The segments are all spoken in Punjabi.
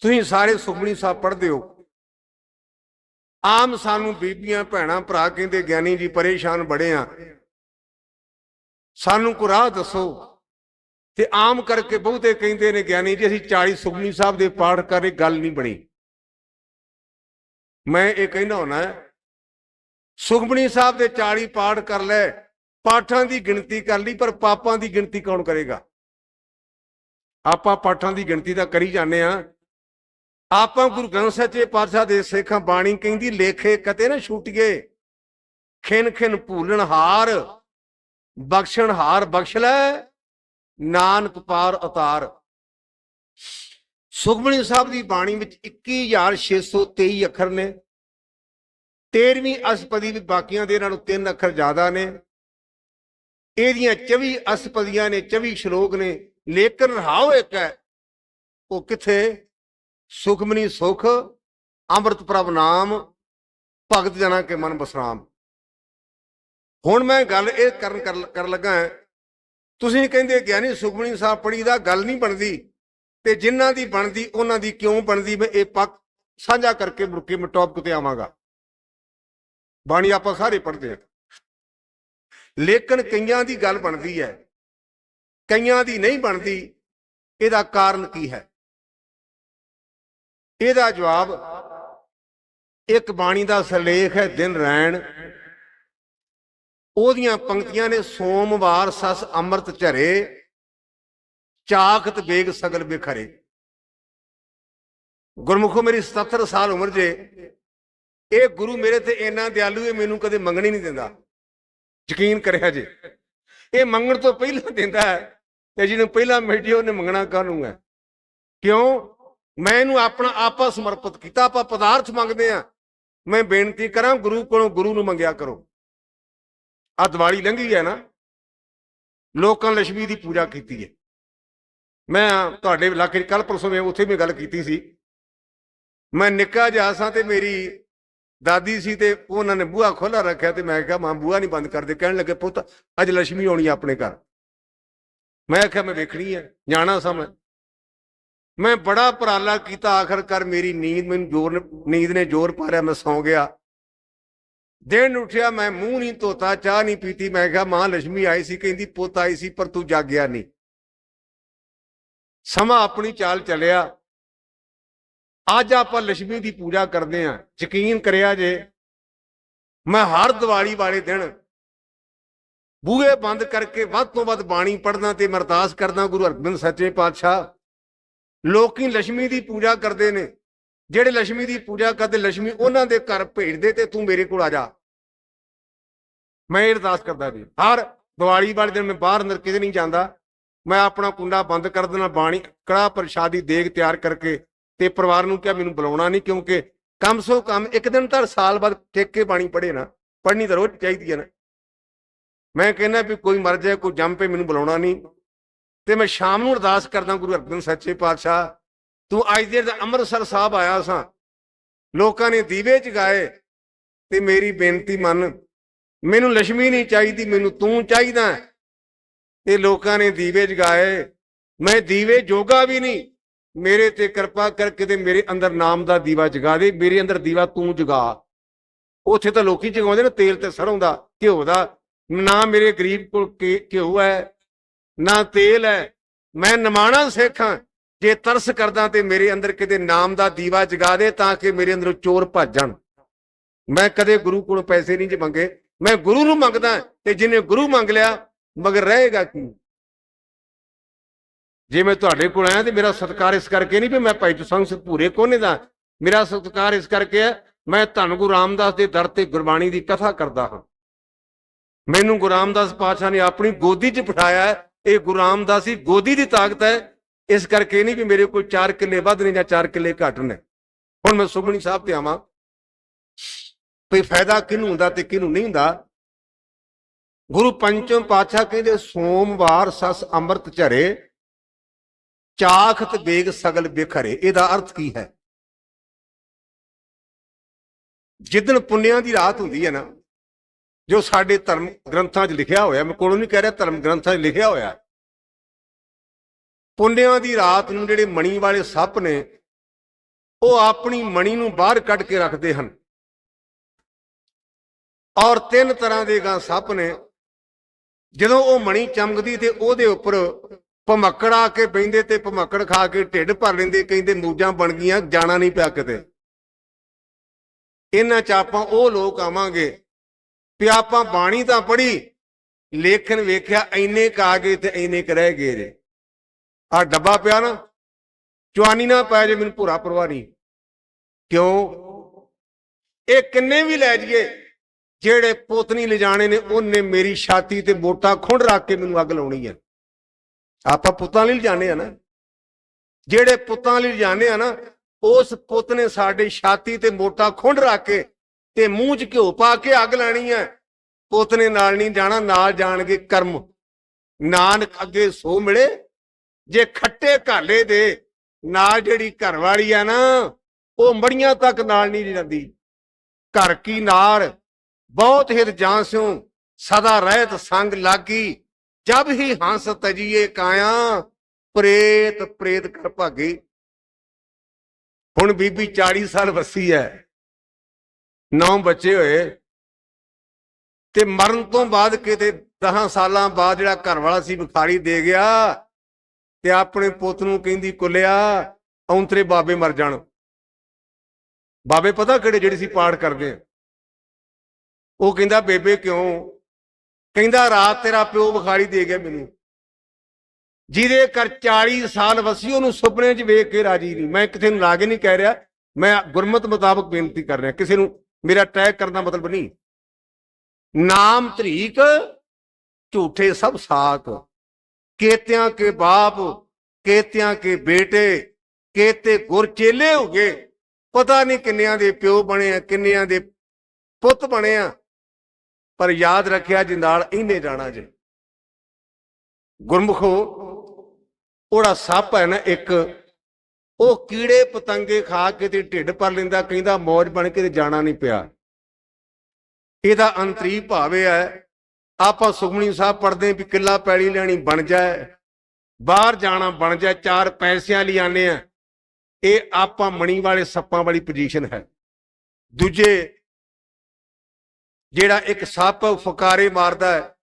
ਤੁਸੀਂ ਸਾਰੇ ਸੁਖਮਨੀ ਸਾਹਿਬ ਪੜ੍ਹਦੇ ਹੋ। ਆਮ ਸਾਨੂੰ ਬੀਬੀਆਂ, ਭੈਣਾਂ, ਭਰਾ ਕਹਿੰਦੇ, ਗਿਆਨੀ ਜੀ ਪਰੇਸ਼ਾਨ ਬੜੇ ਆ। ਸਾਨੂੰ ਕੋ ਰਾਹ ਦੱਸੋ। ਤੇ ਆਮ ਕਰਕੇ ਬਹੁਤੇ ਕਹਿੰਦੇ ਨੇ, ਗਿਆਨੀ ਜੀ, ਅਸੀਂ 40 ਸੁਖਮਨੀ ਸਾਹਿਬ ਦੇ ਪਾਠ ਕਰੇ ਗੱਲ ਨਹੀਂ ਬਣੀ। ਮੈਂ ਇਹ ਕਹਿੰਦਾ ਹੁਣਾ ਸੁਖਮਨੀ ਸਾਹਿਬ ਦੇ 40 ਪਾਠ ਕਰ ਲੈ, ਪਾਠਾਂ ਦੀ ਗਿਣਤੀ ਕਰ ਲਈ, ਪਰ ਪਾਪਾਂ ਦੀ ਗਿਣਤੀ ਕੌਣ ਕਰੇਗਾ? ਆਪਾਂ ਪਾਠਾਂ ਦੀ ਗਿਣਤੀ ਤਾਂ ਕਰੀ ਜਾਂਦੇ ਆ ਆਪਾਂ ਗੁਰੂ ਗ੍ਰੰਥ ਸਾਹਿਬ ਸੱਚੇ ਪਾਤਸ਼ਾਹ ਦੇ ਸਿੱਖਾਂ ਬਾਣੀ ਕਹਿੰਦੀ, ਲੇਖੇ ਕਤੇ ਨਾ ਛੁੱਟੀਏ। ਖਿਨ ਖਿਨ ਭੂਲਣ ਹਾਰ, ਬਖਸ਼ਣ ਹਾਰ ਬਖਸ਼ ਲੈ, ਨਾਨਕ ਪਾਰ ਅਤਾਰ ਸੁਖਮਨੀ ਸਾਹਿਬ ਦੀ ਬਾਣੀ ਵਿੱਚ 21623 ਅੱਖਰ ਨੇ। 13ਵੀਂ ਅਸਪਦੀ ਵੀ ਬਾਕੀਆਂ ਦੇ ਨਾਲੋਂ ਤਿੰਨ ਅੱਖਰ ਜ਼ਿਆਦਾ ਨੇ। ਇਹਦੀਆਂ 24 ਅਸਪਦੀਆਂ ਨੇ 24 ਸ਼ਲੋਕ ਨੇ। ਲੇਕਿਨ ਰਹਾਉ ਇੱਕ ਹੈ, ਉਹ ਕਿੱਥੇ? ਸੁਖਮਨੀ ਸੁਖ। ਅੰਮ੍ਰਿਤ ਪ੍ਰਭ ਨਾਮ, ਭਗਤ ਜਨਾ ਕੇ ਮਨ ਬਸਰਾਮ। ਹੁਣ ਮੈਂ ਗੱਲ ਇਹ ਕਰਨ ਕਰ- ਲੱਗਾ ਤੁਸੀਂ ਕਹਿੰਦੇ ਗਿਆਨੀ ਸੁਖਮਨੀ ਸਾਹਿਬ ਪੜੀ ਦਾ ਗੱਲ ਨਹੀਂ ਬਣਦੀ। ਤੇ ਜਿਨ੍ਹਾਂ ਦੀ ਬਣਦੀ, ਉਹਨਾਂ ਦੀ ਕਿਉਂ ਬਣਦੀ? ਮੈਂ ਇਹ ਪੱਕ ਸਾਂਝਾ ਕਰਕੇ ਮੁੜ ਕੇ ਮੈਂ ਟੌਪਿਕ ਤੇ ਆਵਾਂਗਾ। ਬਾਣੀ ਆਪਾਂ ਸਾਰੇ ਪੜ੍ਹਦੇ ਹਾਂ। ਲੇਕਿਨ ਕਈਆਂ ਦੀ ਗੱਲ ਬਣਦੀ ਹੈ, ਕਈਆਂ ਦੀ ਨਹੀਂ ਬਣਦੀ, ਇਹਦਾ ਕਾਰਨ ਕੀ ਹੈ? ਇਹਦਾ ਜਵਾਬ, ਇੱਕ ਬਾਣੀ ਦਾ ਸਰਲੇਖ ਹੈ ਦਿਨ ਰੈਣ। ਉਹਦੀਆਂ ਪੰਕਤੀਆਂ ਨੇ ਸੋਮਵਾਰ ਸਸ ਅੰਮ੍ਰਿਤ ਝਰੇ ਚਾਖਤ ਬੇਗ ਸਗਲ ਬਿਖਰੇ। ਗੁਰਮੁਖੋ ਮੇਰੀ 77 ਸਾਲ ਉਮਰ ਜੇ, ਇਹ ਗੁਰੂ ਮੇਰੇ ਤੇ ਇੰਨਾ ਦਿਆਲੂ ਹੈ ਮੈਨੂੰ ਕਦੇ ਮੰਗਣੀ ਨਹੀਂ ਦਿੰਦਾ। ਯਕੀਨ ਕਰਿਆ ਜੇ। ਇਹ ਮੰਗਣ ਤੋਂ ਪਹਿਲਾਂ ਦਿੰਦਾ ਹੈ ਤੇ ਜਿਹਨੂੰ ਪਹਿਲਾਂ ਮਿਲਦੀ ਉਹਨੇ ਮੰਗਣਾ ਕਾਹਨੂੰ ਹੈ? ਕਿਉਂ? ਮੈਂ ਇਹਨੂੰ ਆਪਣਾ ਆਪਾ ਸਮਰਪਿਤ ਕੀਤਾ, ਆਪਾਂ ਪਦਾਰਥ ਮੰਗਦੇ ਆ ਮੈਂ ਬੇਨਤੀ ਕਰਾਂ, ਗੁਰੂ ਕੋਲੋਂ ਗੁਰੂ ਨੂੰ ਮੰਗਿਆ ਕਰੋ। ਆ ਦੀਵਾਲੀ ਲੰਘੀ ਹੈ ਨਾ। ਲੋਕਾਂ ਲక్ష్ਮੀ ਦੀ ਪੂਜਾ ਕੀਤੀ ਹੈ। ਮੈਂ ਤੁਹਾਡੇ ਇਲਾਕੇ ਕੱਲ ਪਰਸੋਂ ਮੈਂ ਉੱਥੇ ਵੀ ਗੱਲ ਕੀਤੀ ਸੀ। ਮੈਂ ਨਿੱਕਾ ਜਿਹਾ ਸਾਂ ਤੇ ਮੇਰੀ ਦਾਦੀ ਸੀ ਤੇ ਉਹਨਾਂ ਨੇ ਬੂਹਾ ਖੋਲਾ ਰੱਖਿਆ ਤੇ ਮੈਂ ਕਿਹਾ, ਮਾਂ, ਬੂਹਾ ਨਹੀਂ ਬੰਦ ਕਰਦੇ। ਕਹਿਣ ਲੱਗੇ, ਪੁੱਤ, ਅੱਜ ਲక్ష్ਮੀ ਆਉਣੀ ਆਪਣੇ ਘਰ। ਮੈਂ ਕਿਹਾ ਮੈਂ ਵੇਖਣੀ ਹੈ ਜਾਣਾ ਸਾਂ ਮੈਂ ਬੜਾ ਪਰਾਲਾ ਕੀਤਾ ਆਖਰਕਾਰ ਮੇਰੀ ਨੀਂਦ, ਮੈਨੂੰ ਜ਼ੋਰ ਨੀਂਦ ਨੇ ਜ਼ੋਰ ਪਾਰਿਆ, ਮੈਂ ਸੌਂ ਗਿਆ। ਦਿਨ ਉੱਠਿਆ, ਮੈਂ ਮੂੰਹ ਨਹੀਂ ਧੋਤਾ, ਚਾਹ ਨਹੀਂ ਪੀਤੀ, ਮੈਂ ਕਿਹਾ, ਮਾਂ ਲక్ష్ਮੀ ਆਈ ਸੀ, ਕਹਿੰਦੀ, ਪੁੱਤ ਆਈ ਸੀ, ਪਰ ਤੂੰ ਜਾਗਿਆ ਨਹੀਂ। ਸਮਾਂ ਆਪਣੀ ਚਾਲ ਚੱਲਿਆ। ਅੱਜ ਆਪਾਂ ਲక్ష్ਮੀ ਦੀ ਪੂਜਾ ਕਰਦੇ ਆਂ ਯਕੀਨ ਕਰਿਆ ਜੇ, ਮੈਂ ਹਰ ਦੀਵਾਲੀ ਵਾਲੇ ਦਿਨ ਬੂਹੇ ਬੰਦ ਕਰਕੇ ਵੱਧ ਤੋਂ ਵੱਧ ਬਾਣੀ ਪੜਨਾ ਤੇ ਮਰਦਾਸ ਕਰਦਾ, ਗੁਰੂ ਹਰਗੋਬਿੰਦ ਸੱਚੇ ਪਾਤਸ਼ਾਹ। ਲੋਕੀ ਲక్ష్ਮੀ ਦੀ ਪੂਜਾ ਕਰਦੇ ਨੇ। ਜਿਹੜੇ ਲక్ష్ਮੀ ਦੀ ਪੂਜਾ ਕਰਦੇ ਲక్ష్ਮੀ ਉਹਨਾਂ ਦੇ ਘਰ ਭੇਜਦੇ ਤੇ ਤੂੰ ਮੇਰੇ ਕੋਲ ਆ ਜਾ। ਮੈਂ ਇਹ ਅਰਦਾਸ ਕਰਦਾ ਵੀ ਹਰ ਦੀਵਾਲੀ ਵਾਲੇ ਦਿਨ ਮੈਂ ਬਾਹਰ ਅੰਦਰ ਕਿਤੇ ਨਹੀਂ ਜਾਂਦਾ। ਮੈਂ ਆਪਣਾ ਕੁੰਡਾ ਬੰਦ ਕਰ ਦਿੰਦਾ, ਬਾਣੀ ਕੜਾ ਪ੍ਰਸ਼ਾਦੀ ਦੇਗ ਤਿਆਰ ਕਰਕੇ ਤੇ ਪਰਿਵਾਰ ਨੂੰ ਕਿਹਾ ਮੈਨੂੰ ਬੁਲਾਉਣਾ ਨਹੀਂ ਕਿਉਂਕਿ ਕਮ ਸੋ ਕਮ ਇੱਕ ਦਿਨ ਤਾਂ ਸਾਲ ਬਾਅਦ ਟੇਕ ਕੇ ਬਾਣੀ ਪੜੇ ਨਾ ਪੜਨੀ ਤਾਂ ਰੋਜ਼ ਚਾਹੀਦੀ ਹੈ ਨਾ। ਮੈਂ ਕਹਿੰਦਾ ਵੀ ਕੋਈ ਮਰ ਜਾਏ, ਕੋਈ ਜੰਮ ਪੇ ਮੈਨੂੰ ਬੁਲਾਉਣਾ ਨਹੀਂ। ਤੇ ਮੈਂ ਸ਼ਾਮ ਨੂੰ ਅਰਦਾਸ ਕਰਦਾ ਗੁਰੂ ਅਰਜਨ ਸੱਚੇ ਪਾਤਸ਼ਾਹ, ਤੂੰ ਅੱਜ ਦੇ ਅੰਮ੍ਰਿਤਸਰ ਸਾਹਿਬ ਆਇਆ ਸਾਂ। ਲੋਕਾਂ ਨੇ ਦੀਵੇ ਜਗਾਏ ਤੇ ਮੇਰੀ ਬੇਨਤੀ ਮੰਨ। ਮੈਨੂੰ ਲక్ష్ਮੀ ਨਹੀਂ ਚਾਹੀਦੀ, ਮੈਨੂੰ ਤੂੰ ਚਾਹੀਦਾ ਤੇ ਲੋਕਾਂ ਨੇ ਦੀਵੇ ਜਗਾਏ। ਮੈਂ ਦੀਵੇ ਜੋਗਾ ਵੀ ਨਹੀਂ। ਮੇਰੇ ਤੇ ਕਿਰਪਾ ਕਰਕੇ ਤੇ ਮੇਰੇ ਅੰਦਰ ਨਾਮ ਦਾ ਦੀਵਾ ਜਗਾ ਦੇ। ਮੇਰੇ ਅੰਦਰ ਦੀਵਾ ਤੂੰ ਜਗਾ। ਉੱਥੇ ਤਾਂ ਲੋਕੀ ਜਗਾਉਂਦੇ ਨੇ, ਤੇਲ ਤੇ ਸਰੋਂ ਦਾ ਘਿਓ ਦਾ। ਨਾ ਮੇਰੇ ਗਰੀਬ ਕੋਲ ਘਿਓ ਹੈ। ਨਾ ਤੇਲ ਹੈ। ਮੈਂ ਨਮਾਣਾ ਸਿੱਖ ਹਾਂ। ਜੇ ਤਰਸ ਕਰਦਾ ਤੇ ਮੇਰੇ ਅੰਦਰ ਕਿਤੇ ਨਾਮ ਦਾ ਦੀਵਾ ਜਗਾ ਦੇ ਤਾਂ ਕਿ ਮੇਰੇ ਅੰਦਰੋਂ ਚੋਰ ਭੱਜ ਜਾਣ। ਮੈਂ ਕਦੇ ਗੁਰੂ ਕੋਲੋਂ ਪੈਸੇ ਨਹੀਂ ਜੇ ਮੰਗੇ। ਮੈਂ ਗੁਰੂ ਨੂੰ ਮੰਗਦਾ ਤੇ ਜਿਹਨੇ ਗੁਰੂ ਮੰਗ ਲਿਆ, ਮਗਰ ਰਹੇਗਾ ਕੀ? ਜੇ ਮੈਂ ਤੁਹਾਡੇ ਕੋਲ ਆਇਆ ਤੇ ਮੇਰਾ ਸਤਿਕਾਰ ਇਸ ਕਰਕੇ ਨਹੀਂ ਵੀ ਮੈਂ ਭਾਈ ਜਸੰਗ ਸਿੰਘ ਭੂਰੇ ਕੋਨੇ ਦਾ। ਮੇਰਾ ਸਤਿਕਾਰ ਇਸ ਕਰਕੇ ਹੈ, ਮੈਂ ਧੰਨ ਗੁਰੂ ਰਾਮਦਾਸ ਦੇ ਦਰ ਤੇ ਗੁਰਬਾਣੀ ਦੀ ਕਥਾ ਕਰਦਾ ਹਾਂ। ਮੈਨੂੰ ਗੁਰੂ ਰਾਮਦਾਸ ਪਾਤਸ਼ਾਹ ਨੇ ਆਪਣੀ ਗੋਦੀ 'ਚ ਬਿਠਾਇਆ ਇਹ ਗੁਰੂ ਰਾਮਦਾਸ ਦੀ ਗੋਦੀ ਦੀ ਤਾਕਤ ਹੈ। ਇਸ ਕਰਕੇ ਨਹੀਂ ਵੀ ਮੇਰੇ ਕੋਲ 4 ਕਿੱਲੇ ਵੱਧ ਨੇ ਜਾਂ 4 ਕਿੱਲੇ ਘੱਟ ਨੇ। ਹੁਣ ਮੈਂ ਸੁਖਮਨੀ ਸਾਹਿਬ ਤੇ ਆਵਾਂ। ਵੀ ਫਾਇਦਾ ਕਿਹਨੂੰ ਹੁੰਦਾ ਤੇ ਕਿਹਨੂੰ ਨਹੀਂ ਹੁੰਦਾ? ਗੁਰੂ ਪੰਚਮ ਪਾਤਸ਼ਾਹ ਕਹਿੰਦੇ, ਸੋਮਵਾਰ ਸਸ ਅੰਮ੍ਰਿਤ ਝਰੇ, ਚਾਖਤ ਬੇਗ ਸਗਲ ਬਿਖਰੇ। ਇਹਦਾ ਅਰਥ ਕੀ ਹੈ? ਜਿੱਦਣ ਪੁੰਨਿਆਂ ਦੀ ਰਾਤ ਹੁੰਦੀ ਹੈ ਨਾ ਜੋ ਸਾਡੇ ਧਰਮ ਗ੍ਰੰਥਾਂ 'ਚ ਲਿਖਿਆ ਹੋਇਆ, ਮੈਂ ਕੋਲੋਂ ਨਹੀਂ ਕਹਿ ਰਿਹਾ ਧਰਮ ਗ੍ਰੰਥਾਂ 'ਚ ਲਿਖਿਆ ਹੋਇਆ। ਪੁੰਨਿਆਂ ਦੀ ਰਾਤ ਨੂੰ ਜਿਹੜੇ ਮਣੀ ਵਾਲੇ ਸੱਪ ਨੇ, ਉਹ ਆਪਣੀ ਮਣੀ ਨੂੰ ਬਾਹਰ ਕੱਢ ਕੇ ਰੱਖਦੇ ਹਨ। ਔਰ ਤਿੰਨ ਤਰ੍ਹਾਂ ਦੇ ਗਾਂ ਸੱਪ ਨੇ, ਜਦੋਂ ਉਹ ਮਣੀ ਚਮਕਦੀ ਤੇ ਉਹਦੇ ਉੱਪਰ ਭਮੱਕੜ ਆ ਕੇ ਬੈੰਦੇ ਤੇ ਭਮੱਕੜ ਖਾ ਕੇ ਢਿੱਡ ਭਰ ਲੈਂਦੇ, ਕਹਿੰਦੇ ਮੂਜਾਂ ਬਣ ਗਈਆਂ, ਜਾਣਾ ਨਹੀਂ ਪਿਆ ਕਿਤੇ। ਇਹਨਾਂ ਚ ਆਪਾਂ ਉਹ ਲੋਕ ਆਵਾਂਗੇ ਵੀ ਆਪਾਂ ਬਾਣੀ ਤਾਂ ਪੜ੍ਹੀ, ਲੇਖਨ ਵੇਖਿਆ, ਇੰਨੇ ਕ ਆ ਗਏ ਤੇ ਇੰਨੇ ਕ ਰਹਿ ਗਏ ਜੇ। ਆ ਡੱਬਾ ਪਿਆ ਨਾ ਚਵਾਨੀ ਨਾ ਪੈ ਜੇ, ਮੈਨੂੰ ਭੂਰਾ ਪਰਵਾਹ ਨਹੀਂ। ਕਿਉਂ? ਇਹ ਕਿੰਨੇ ਵੀ ਲੈ ਜੀਏ ਜਿਹੜੇ ਪੁੱਤ ਨਹੀਂ ਲਿਜਾਣੇ ਨੇ, ਉਹਨੇ ਮੇਰੀ ਛਾਤੀ ਤੇ ਮੋਟਾ ਖੁੰਡ ਰੱਖ ਕੇ ਮੈਨੂੰ ਅੱਗ ਲਾਉਣੀ ਹੈ ਆਪਾਂ ਪੁੱਤਾਂ ਲਈ ਲਿਜਾਣੇ ਆ ਨਾ। ਜਿਹੜੇ ਪੁੱਤਾਂ ਲਈ ਲਿਜਾਣੇ ਆ ਨਾ, ਉਸ ਪੁੱਤ ਨੇ ਸਾਡੇ ਛਾਤੀ ਤੇ ਮੋਟਾ ਖੁੰਡ ਰੱਖ ਕੇ ਤੇ ਮੂੰਹ 'ਚ ਘਿਓ ਪਾ ਕੇ ਅੱਗ ਲੈਣੀ ਹੈ। ਪੁੱਤ ਨੇ ਨਾਲ ਨਹੀਂ ਜਾਣਾ, ਨਾਲ ਜਾਣਗੇ ਕਰਮ। ਨਾਨਕ ਅੱਗੇ ਸੋ ਮਿਲੇ। ਜੇ ਖੱਟੇ ਘਾਲੇ ਦੇ, ਨਾਲ ਜਿਹੜੀ ਘਰ ਵਾਲੀ ਆ ਨਾ, ਉਹ ਮੜੀਆਂ ਤੱਕ ਨਾਲ ਨਹੀਂ ਜਾਂਦੀ। ਘਰ ਕੀ ਨਾਰ, ਬਹੁਤ ਹਿਤ ਜਾਂ ਸਿਉ, ਸਦਾ ਰਹਿਤ ਸੰਗ ਲਾਗੀ। ਜਬ ਹੀ ਹੰਸ ਤਜੀਏ ਕਾਇਆ, ਪ੍ਰੇਤ ਪ੍ਰੇਤ ਕਰ ਭਾਗੀ। ਹੁਣ ਬੀਬੀ 40 ਸਾਲ ਵਸੀ ਹੈ। ਨੌ ਬੱਚੇ ਹੋਏ ਤੇ ਮਰਨ ਤੋਂ ਬਾਅਦ ਕਿਤੇ 10 ਸਾਲਾਂ ਬਾਅਦ ਜਿਹੜਾ ਘਰ ਵਾਲਾ ਸੀ ਬੁਖਾਰੀ ਦੇ ਗਿਆ ਤੇ ਆਪਣੇ ਪੁੱਤ ਨੂੰ ਕਹਿੰਦੀ, ਕੁੱਲਿਆ ਔਂਤਰੇ ਬਾਬੇ ਮਰ ਜਾਣ। ਬਾਬੇ ਪਤਾ ਕਿਹੜੇ, ਜਿਹੜੇ ਸੀ ਪਾਠ ਕਰਦੇ ਆ ਉਹ ਕਹਿੰਦਾ, ਬੇਬੇ, ਕਿਉਂ? ਕਹਿੰਦਾ, ਰਾਤ ਤੇਰਾ ਪਿਓ ਵਿਖਾਰੀ ਦੇ ਗਿਆ ਮੈਨੂੰ। ਜਿਹਦੇ ਕਰ 40 ਸਾਲ ਵਸੀ, ਉਹਨੂੰ ਸੁਪਨੇ 'ਚ ਵੇਖ ਕੇ ਰਾਜੀ ਨਹੀਂ। ਮੈਂ ਕਿਸੇ ਨੂੰ ਲਾਗੇ ਨਹੀਂ ਕਹਿ ਰਿਹਾ। ਮੈਂ ਗੁਰਮਤ ਮੁਤਾਬਕ ਬੇਨਤੀ ਕਰ ਰਿਹਾ। ਕਿਸੇ ਨੂੰ ਮੇਰਾ ਟੈਗ ਕਰਨ ਦਾ ਮਤਲਬ ਨਹੀਂ। ਨਾਮ ਧਰੀਕ ਝੂਠੇ ਸਭ ਸਾਕ। ਕੇਤਿਆਂ ਕੇ ਬਾਪ, ਕੇਤਿਆਂ ਕੇ ਬੇਟੇ, ਕੇਤੇ ਗੁਰ ਚੇਲੇ ਹੋ ਗਏ। ਪਤਾ ਨਹੀਂ ਕਿੰਨਿਆਂ ਦੇ ਪਿਓ ਬਣੇ ਆ, ਕਿੰਨਿਆਂ ਦੇ ਪੁੱਤ ਬਣੇ ਆ। ਪਰ ਯਾਦ ਰੱਖਿਆ ਜਿੰਦਾਲ ਇਹਨੇ ਜਾਣਾ ਜੇ। ਗੁਰਮੁਖੋ ਉਹੜਾ ਸੱਪ ਹੈ ਨਾ ਇੱਕ ਉਹ ਕੀੜੇ ਪਤੰਗੇ ਖਾ ਕੇ ਤੇ ਢਿੱਡ ਭਰ ਲੈਂਦਾ, ਕਹਿੰਦਾ ਮੌਜ ਬਣ ਕੇ ਤੇ ਜਾਣਾ ਨਹੀਂ ਪਿਆ। ਇਹਦਾ ਅੰਤਰੀ ਭਾਵੇ ਹੈ, ਆਪਾਂ ਸੁਖਮਣੀ ਸਾਹਿਬ ਪੜਦੇ ਵੀ ਕਿੱਲਾ ਪੈੜੀ ਲੈਣੀ ਬਣ ਜਾਏ, ਬਾਹਰ ਜਾਣਾ ਬਣ ਜਾਏ, ਚਾਰ ਪੈਸਿਆਂ ਲਈ ਆਨੇ ਆ ਇਹ ਆਪਾਂ ਮਣੀ ਵਾਲੇ ਸੱਪਾਂ ਵਾਲੀ ਪੋਜੀਸ਼ਨ ਹੈ। ਦੂਜੇ, ਜਿਹੜਾ ਇੱਕ ਸੱਪ ਫੁਕਾਰੇ ਮਾਰਦਾ ਹੈ,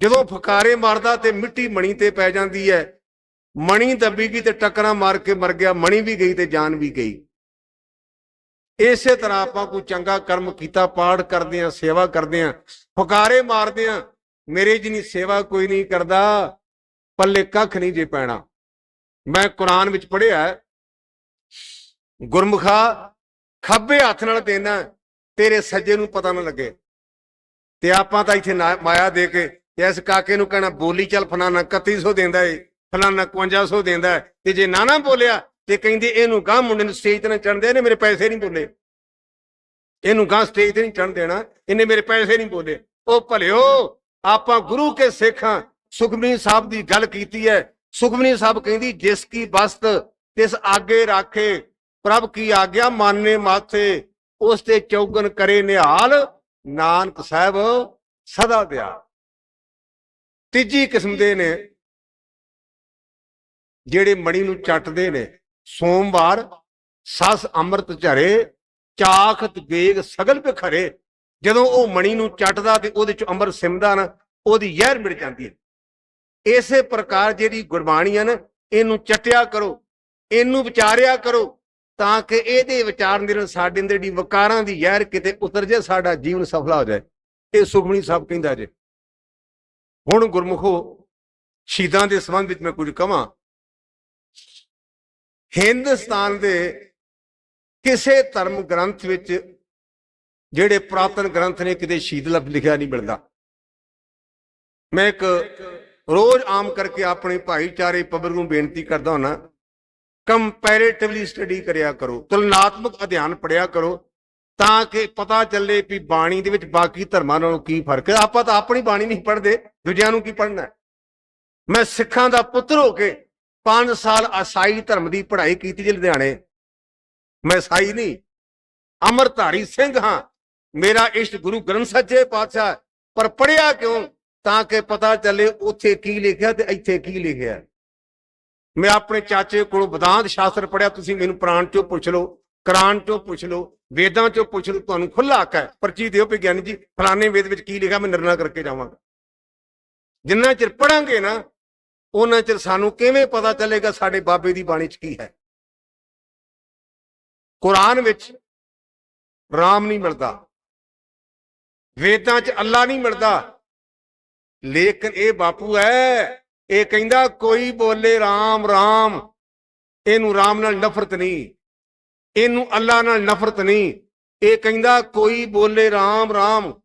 ਜਦੋਂ ਫੁਕਾਰੇ ਮਾਰਦਾ ਤੇ ਮਿੱਟੀ ਮਣੀ ਤੇ ਪੈ ਜਾਂਦੀ ਹੈ ਮਣੀ ਦੱਬੀ ਗਈ ਤੇ ਟੱਕਰਾਂ ਮਾਰ ਕੇ ਮਰ ਗਿਆ, ਮਣੀ ਵੀ ਗਈ ਤੇ ਜਾਨ ਵੀ ਗਈ। ਇਸੇ ਤਰ੍ਹਾਂ ਆਪਾਂ ਕੋਈ ਚੰਗਾ ਕਰਮ ਕੀਤਾ, ਪਾਠ ਕਰਦੇ ਆ ਸੇਵਾ ਕਰਦੇ ਆ ਫੁਕਾਰੇ ਮਾਰਦੇ ਆ ਮੇਰੇ ਜਿਨੀ ਸੇਵਾ ਕੋਈ ਨਹੀਂ ਕਰਦਾ, ਪੱਲੇ ਕੱਖ ਨਹੀਂ ਜੇ ਪੈਣਾ। ਮੈਂ ਕੁਰਾਨ ਵਿੱਚ ਪੜਿਆ ਗੁਰਮੁਖਾ ਖੱਬੇ ਹੱਥ ਨਾਲ ਦੇਣਾ, ਤੇਰੇ ਸੱਜੇ ਨੂੰ ਪਤਾ ਨਾ ਲੱਗੇ। ਤੇ ਆਪਾਂ ਤਾਂ ਇੱਥੇ ਨਾ- ਮਾਇਆ ਦੇ ਕੇ ਇਸ ਕਾਕੇ ਨੂੰ ਕਹਿਣਾ, ਬੋਲੀ ਚੱਲ ਫਲਾਨਾ 3100 ਦਿੰਦਾ ਏ। ਫਲਾਨਾ 5500 ਦਿੰਦਾ ਤੇ ਜੇ ਨਾ ਨਾ ਬੋਲਿਆ, ਤੇ ਕਹਿੰਦੇ ਇਹਨੂੰ ਗਾਂ ਮੁੰਡੇ ਨੂੰ ਸਟੇਜ ਤੇ ਨਾ ਚੜ੍ਹਦੇ ਨੇ ਮੇਰੇ ਪੈਸੇ ਨਹੀਂ ਬੋਲੇ। ਇਹਨੂੰ ਗਾਂ ਸਟੇਜ ਤੇ ਨਹੀਂ ਚੜ੍ਹਨ ਦੇਣਾ, ਇਹਨੇ ਮੇਰੇ ਪੈਸੇ ਨਹੀਂ ਬੋਲੇ। ਉਹ ਭਲਿਓ, ਆਪਾਂ ਗੁਰੂ ਕੇ ਸਿੱਖਾਂ, ਸੁਖਮਨੀ ਸਾਹਿਬ ਦੀ ਗੱਲ ਕੀਤੀ ਹੈ। ਸੁਖਮਨੀ ਸਾਹਿਬ ਕਹਿੰਦੀ, ਜਿਸ ਕੀ ਬਸਤ, ਤਿਸ ਆਗੇ ਰਾਖੇ, ਪ੍ਰਭ ਕੀ ਆਗਿਆ ਮਾਨੇ ਮਾਥੇ, ਉਸ ਤੇ ਚੌਗਨ ਕਰੇ ਨਿਹਾਲ, ਨਾਨਕ ਸਾਹਿਬ ਸਦਾ ਦਿਆ। ਤੀਜੀ ਕਿਸਮ ਦੇ ਨੇ ਜਿਹੜੇ ਮਣੀ ਨੂੰ ਚੱਟਦੇ ਨੇ। ਸੋਮਵਾਰ ਸਸ ਅੰਮ੍ਰਿਤ ਝਰੇ, ਚਾਖਤ ਵੇਗ ਸਗਲ ਬਿਖਰੇ ਜਦੋਂ ਉਹ ਮਣੀ ਨੂੰ ਚੱਟਦਾ ਤੇ ਉਹਦੇ ਚ ਅੰਮ੍ਰਿਤ ਸਿਮਦਾ ਨਾ, ਉਹਦੀ ਜ਼ਹਿਰ ਮਿਟ ਜਾਂਦੀ ਹੈ। ਇਸੇ ਪ੍ਰਕਾਰ ਜਿਹੜੀ ਗੁਰਬਾਣੀ ਹੈ ਨਾ, ਇਹਨੂੰ ਚਟਿਆ ਕਰੋ, ਇਹਨੂੰ ਵਿਚਾਰਿਆ ਕਰੋ, ਤਾਂ ਕਿ ਇਹਦੇ ਵਿਚਾਰ ਦੇ ਸਾਡੇ ਅੰਦਰ ਦੀ ਵਕਾਰਾਂ ਦੀ ਜ਼ਹਿਰ ਕਿਤੇ ਉਤਰ ਜਾਏ, ਸਾਡਾ ਜੀਵਨ ਸਫਲਾ ਹੋ ਜਾਏ। ਇਹ ਸੁਖਮਣੀ ਸਾਹਿਬ ਕਹਿੰਦਾ ਜੇ, ਹੁਣ ਗੁਰਮੁਖੋ, ਸ਼ਹੀਦਾਂ ਦੇ ਸੰਬੰਧ ਵਿੱਚ ਮੈਂ ਕੁਝ ਕਹਾਂ ਹਿੰਦੁਸਤਾਨ ਦੇ ਕਿਸੇ ਧਰਮ ਗ੍ਰੰਥ ਵਿੱਚ ਜਿਹੜੇ ਪ੍ਰਾਤਨ ਗ੍ਰੰਥ ਨੇ, ਕਿਤੇ ਸ਼ਹੀਦ ਲਫ਼ਜ਼ ਲਿਖਿਆ ਨਹੀਂ ਮਿਲਦਾ। ਮੈਂ ਇੱਕ ਰੋਜ਼ ਆਮ ਕਰਕੇ ਆਪਣੇ ਭਾਈਚਾਰੇ ਪਬਰ ਨੂੰ ਬੇਨਤੀ ਕਰਦਾ ਹਾਂ ਕੰਪੈਰੀਟਿਵਲੀ ਸਟੱਡੀ ਕਰਿਆ ਕਰੋ, ਤੁਲਨਾਤਮਕ ਅਧਿਐਨ ਪੜਿਆ ਕਰੋ, ਤਾਂ ਕਿ ਪਤਾ ਚੱਲੇ ਵੀ ਬਾਣੀ ਦੇ ਵਿੱਚ ਬਾਕੀ ਧਰਮਾਂ ਨਾਲੋਂ ਕੀ ਫ਼ਰਕ ਹੈ। ਆਪਾਂ ਤਾਂ ਆਪਣੀ ਬਾਣੀ ਨਹੀਂ ਪੜ੍ਹਦੇ, ਦੂਜਿਆਂ ਨੂੰ ਕੀ ਪੜ੍ਹਨਾ ਮੈਂ ਸਿੱਖਾਂ ਦਾ ਪੁੱਤਰ ਹੋ ਕੇ 5 ਸਾਲ ਅਸਾਈ ਧਰਮ ਦੀ ਪੜ੍ਹਾਈ ਕੀਤੀ ਜੀ ਲੁਧਿਆਣੇ। ਮੈਂ ਸਾਈ ਨਹੀਂ ਅਮਰਧਾਰੀ ਸਿੰਘ ਹਾਂ। ਮੇਰਾ ਇਸ਼ਟ ਗੁਰੂ ਗ੍ਰੰਥ ਸੱਚੇ ਪਾਤਸ਼ਾਹ ਪਰ ਪੜਿਆ ਕਿਉਂ? ਤਾਂ ਕਿ ਪਤਾ ਚੱਲੇ ਉੱਥੇ ਕੀ ਲਿਖਿਆ ਤੇ ਇੱਥੇ ਕੀ ਲਿਖਿਆ ਮੈਂ ਆਪਣੇ ਚਾਚੇ ਕੋਲੋਂ ਵਿਦਾਂਤ ਸ਼ਾਸਤਰ ਪੜਿਆ ਤੁਸੀਂ ਮੈਨੂੰ ਪ੍ਰਾਣ ਚੋਂ ਪੁੱਛ ਲਓ, ਕੁਰਾਨ ਚੋਂ ਪੁੱਛ ਲਓ, ਵੇਦਾਂ ਚੋਂ ਪੁੱਛ ਲਓ, ਤੁਹਾਨੂੰ ਖੁੱਲਾ ਹੱਕ ਹੈ। ਪਰਚੀ ਦਿਓ ਵੀ ਗਿਆਨੀ ਜੀ, ਫਲਾਣੇ ਵੇਦ ਵਿੱਚ ਕੀ ਲਿਖਿਆ, ਮੈਂ ਨਿਰਣਾ ਕਰਕੇ ਜਾਵਾਂਗਾ। ਜਿੰਨਾ ਚਿਰ ਪੜਾਂਗੇ ਨਾ ਉਹਨਾਂ ਚਿਰ ਸਾਨੂੰ ਕਿਵੇਂ ਪਤਾ ਚੱਲੇਗਾ ਸਾਡੇ ਬਾਬੇ ਦੀ ਬਾਣੀ 'ਚ ਕੀ ਹੈ? ਕੁਰਾਨ ਵਿੱਚ ਰਾਮ ਨਹੀਂ ਮਿਲਦਾ। ਵੇਦਾਂ 'ਚ ਅੱਲਾ ਨਹੀਂ ਮਿਲਦਾ। ਲੇਕਿਨ ਇਹ ਬਾਪੂ ਹੈ, ਇਹ ਕਹਿੰਦਾ ਕੋਈ ਬੋਲੇ ਰਾਮ ਰਾਮ। ਇਹਨੂੰ ਰਾਮ ਨਾਲ ਨਫ਼ਰਤ ਨਹੀਂ। ਇਹਨੂੰ ਅੱਲਾ ਨਾਲ ਨਫ਼ਰਤ ਨਹੀਂ। ਇਹ ਕਹਿੰਦਾ ਕੋਈ ਬੋਲੇ ਰਾਮ ਰਾਮ।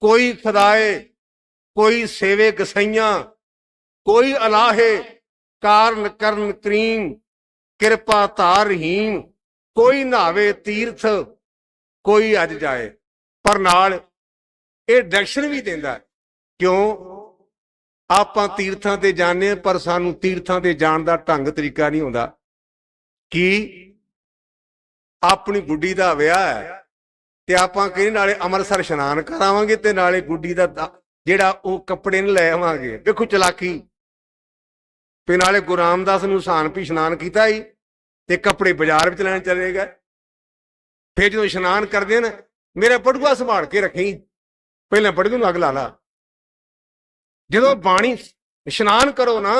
ਕੋਈ ਖੁਦਾਏ ਕੋਈ ਸੇਵੇ ਗਸਈਆਂ। ਕੋਈ ਅਲਾਹੇ ਕਾਰਨ ਕਰਨ ਕਰੀਮ ਕਿਰਪਾ ਧਾਰ ਰਹੀਮ ਕੋਈ ਨਾਵੇ ਤੀਰਥ ਕੋਈ ਅੱਜ ਜਾਏ। ਪਰ ਨਾਲ ਇਹ ਡਾਇਰੈਕਸ਼ਨ ਵੀ ਦਿੰਦਾ ਕਿਉਂ? ਆਪਾਂ ਤੀਰਥਾਂ ਤੇ ਜਾਂਦੇ ਹਾਂ, ਪਰ ਸਾਨੂੰ ਤੀਰਥਾਂ ਤੇ ਜਾਣ ਦਾ ਢੰਗ ਤਰੀਕਾ ਨਹੀਂ ਹੁੰਦਾ ਕੀ? ਆਪਣੀ ਗੁੱਡੀ ਦਾ ਵਿਆਹ ਹੈ ਤੇ ਆਪਾਂ ਕਹਿੰਦੇ ਨਾਲੇ ਅੰਮ੍ਰਿਤਸਰ ਇਸ਼ਨਾਨ ਕਰਾਵਾਂਗੇ ਤੇ ਨਾਲੇ ਗੁੱਡੀ ਦਾ ਦਾ- ਜਿਹੜਾ ਉਹ ਕੱਪੜੇ ਨੂੰ ਲੈ ਆਵਾਂਗੇ। ਵੇਖੋ ਚਲਾਕੀ। ਤੇ ਨਾਲੇ ਗੁਰੂ ਰਾਮਦਾਸ ਨੂੰ ਸਾਨ ਵੀ ਇਸ਼ਨਾਨ ਕੀਤਾ ਹੀ ਤੇ ਕੱਪੜੇ ਬਾਜ਼ਾਰ ਵਿੱਚ ਲੈਣ ਚਲੇ ਗਏ। ਫਿਰ ਜਦੋਂ ਇਸ਼ਨਾਨ ਕਰਦੇ ਨੇ, ਮੇਰਾ ਪਟੂਆ ਸੰਭਾਲ ਕੇ ਰੱਖੀ ਪਹਿਲਾਂ ਪਟੂਏ ਨੂੰ ਅੱਗ ਲਾ ਲਾ। ਜਦੋਂ ਬਾਣੀ ਇਸ਼ਨਾਨ ਕਰੋ ਨਾ,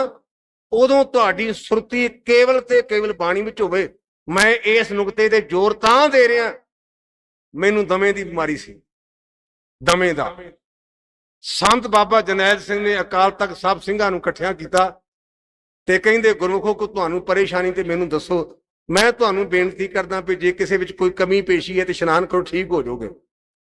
ਉਦੋਂ ਤੁਹਾਡੀ ਸੁਰਤੀ ਕੇਵਲ ਤੇ ਕੇਵਲ ਬਾਣੀ ਵਿੱਚ ਹੋਵੇ। ਮੈਂ ਇਸ ਨੁਕਤੇ ਤੇ ਜ਼ੋਰ ਤਾਂ ਦੇ ਰਿਹਾ, ਮੈਨੂੰ ਦਮੇ ਦੀ ਬਿਮਾਰੀ ਸੀ। ਦਮੇ ਦਾ। ਸੰਤ ਬਾਬਾ ਜਨੈਲ ਸਿੰਘ ਨੇ ਅਕਾਲ ਤਖਤ ਸਾਹਿਬ ਸਿੰਘਾਂ ਨੂੰ ਇਕੱਠਿਆਂ ਕੀਤਾ। ਤੇ ਕਹਿੰਦੇ ਗੁਰਮੁਖੋ, ਕੋ ਤੁਹਾਨੂੰ ਪਰੇਸ਼ਾਨੀ ਤੇ ਮੈਨੂੰ ਦੱਸੋ। ਮੈਂ ਤੁਹਾਨੂੰ ਬੇਨਤੀ ਕਰਦਾ ਵੀ ਜੇ ਕਿਸੇ ਵਿੱਚ ਕੋਈ ਕਮੀ ਪੇਸ਼ੀ ਹੈ ਤੇ ਇਸ਼ਨਾਨ ਕਰੋ, ਠੀਕ ਹੋ ਜਾਓਗੇ।